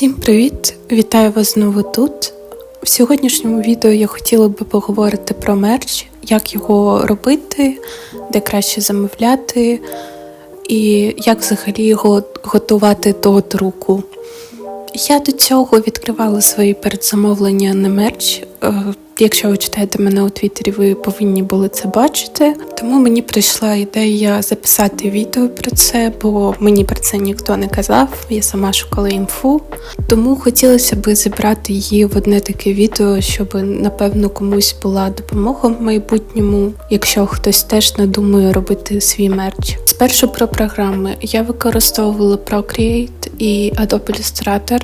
Всім привіт! Вітаю вас знову тут. В сьогоднішньому відео я хотіла би поговорити про мерч, як його робити, де краще замовляти, і як взагалі його готувати до друку. Я до цього відкривала свої передзамовлення на мерч. Якщо ви читаєте мене у Твіттері, ви повинні були це бачити. Тому мені прийшла ідея записати відео про це, бо мені про це ніхто не казав. Я сама шукала інфу. Тому хотілося б зібрати її в одне таке відео, щоб напевно комусь була допомога в майбутньому, якщо хтось теж надумує робити свій мерч. Спершу про програми я використовувала Procreate і Adobe Illustrator.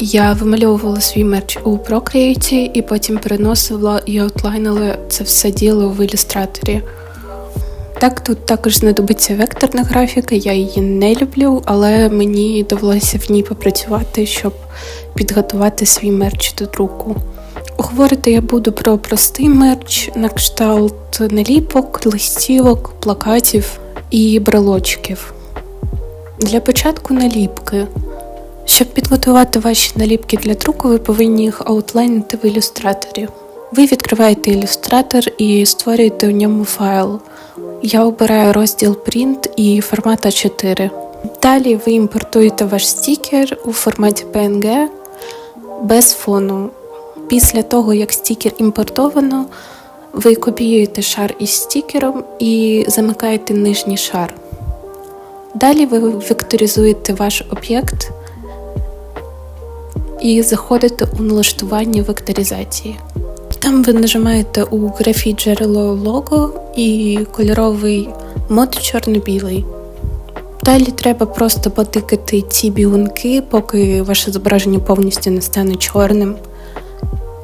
Я вимальовувала свій мерч у Procreate і потім переносила і аутлайнила це все діло в ілюстраторі. Так, тут також знадобиться векторна графіка, я її не люблю, але мені довелося в ній попрацювати, щоб підготувати свій мерч до друку. Говорити я буду про простий мерч на кшталт наліпок, листівок, плакатів і брелочків. Для початку наліпки. Щоб підготувати ваші наліпки для друку, ви повинні їх аутлайнити в ілюстраторі. Ви відкриваєте ілюстратор і створюєте в ньому файл. Я обираю розділ Print і формат А4. Далі ви імпортуєте ваш стікер у форматі PNG без фону. Після того, як стікер імпортовано, ви копіюєте шар із стікером і замикаєте нижній шар. Далі ви векторизуєте ваш об'єкт і заходите у налаштування векторизації. Там ви нажимаєте у графі джерело лого і кольоровий мод чорно-білий. Далі треба просто потикати ці бігунки, поки ваше зображення повністю не стане чорним.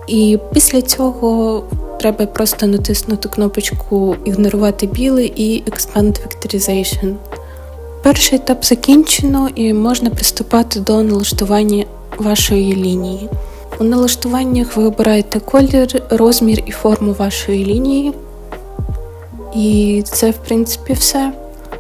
І після цього треба просто натиснути кнопочку Ігнорувати білий і Expand Vectorization. Перший етап закінчено і можна приступати до налаштування вашої лінії. У налаштуваннях ви обираєте колір, розмір і форму вашої лінії. І це, в принципі, все.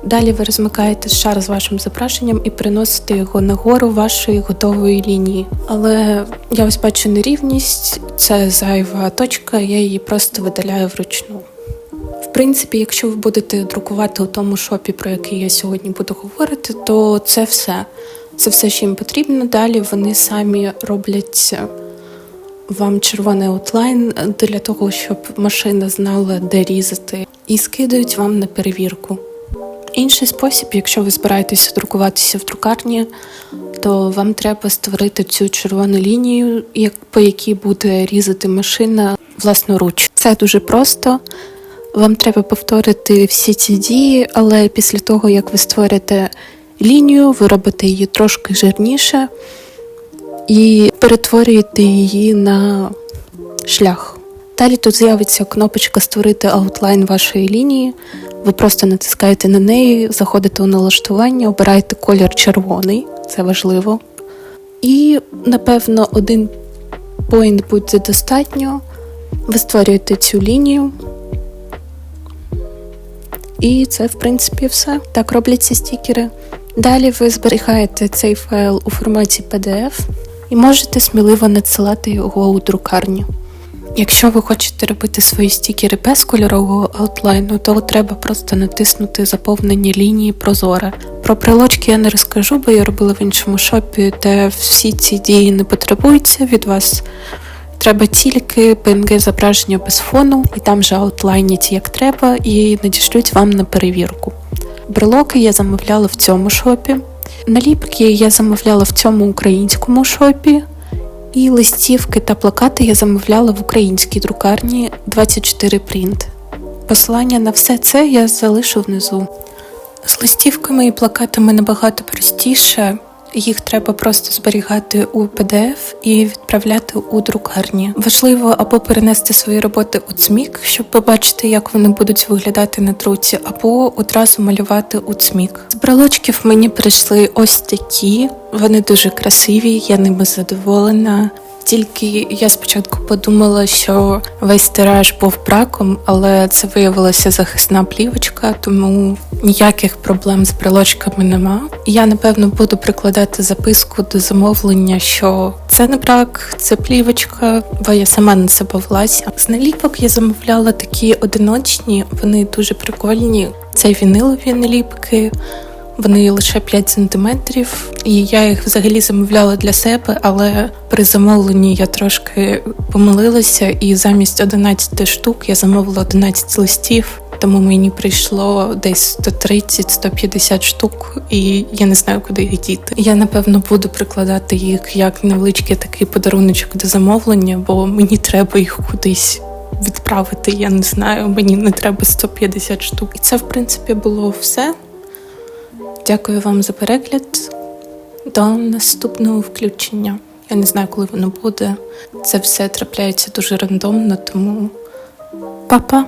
Далі ви розмикаєте шар з вашим зображенням і приносите його нагору вашої готової лінії. Але я ось бачу нерівність, це зайва точка, я її просто видаляю вручну. В принципі, якщо ви будете друкувати у тому шопі, про який я сьогодні буду говорити, то це все. Це все, що їм потрібно. Далі вони самі роблять вам червоний аутлайн для того, щоб машина знала, де різати, і скидають вам на перевірку. Інший спосіб, якщо ви збираєтеся друкуватися в друкарні, то вам треба створити цю червону лінію, по якій буде різати машина власноруч. Це дуже просто. Вам треба повторити всі ці дії, але після того, як ви створите лінію, ви робите її трошки жирніше і перетворюєте її на шлях. Далі тут з'явиться кнопочка Створити аутлайн вашої лінії. Ви просто натискаєте на неї, заходите у налаштування, обираєте колір червоний, це важливо. І, напевно, один поінт буде достатньо. Ви створюєте цю лінію. І це, в принципі, все. Так роблять ці стікери. Далі ви зберігаєте цей файл у форматі PDF і можете сміливо надсилати його у друкарню. Якщо ви хочете робити свої стікери без кольорового аутлайну, то треба просто натиснути заповнення лінії прозоре. Про прилочки я не розкажу, бо я робила в іншому шопі, де всі ці дії не потребуються від вас. Треба тільки PNG зображення без фону, і там же аутлайнять як треба, і надішлють вам на перевірку. Брелоки я замовляла в цьому шопі. Наліпки я замовляла в цьому українському шопі. І листівки та плакати я замовляла в українській друкарні 24 Print. Посилання на все це я залишу внизу. З листівками і плакатами набагато простіше. Їх треба просто зберігати у PDF і відправляти у друкарні. Важливо або перенести свої роботи у цмік, щоб побачити, як вони будуть виглядати на друці, або одразу малювати у цмік. З брелочків мені прийшли ось такі, вони дуже красиві, я ними задоволена. Тільки я спочатку подумала, що весь тираж був браком, але це виявилася захисна плівочка, тому ніяких проблем з брелочками нема. Я напевно буду прикладати записку до замовлення, що це не брак, це плівочка, бо я сама на це повелася. З наліпок я замовляла такі одиночні, вони дуже прикольні. Це вінилові наліпки. Вони лише 5 сантиметрів, і я їх взагалі замовляла для себе, але при замовленні я трошки помилилася, і замість 11 штук я замовила 11 листів, тому мені прийшло десь 130-150 штук, і я не знаю, куди їх діти. Я напевно буду прикладати їх як невеличкий такий подаруночок до замовлення, бо мені треба їх кудись. Відправити, я не знаю, мені не треба 150 штук. І це, в принципі, було все. Дякую вам за перегляд. До наступного включення. Я не знаю, коли воно буде. Це все трапляється дуже рандомно, тому па-па!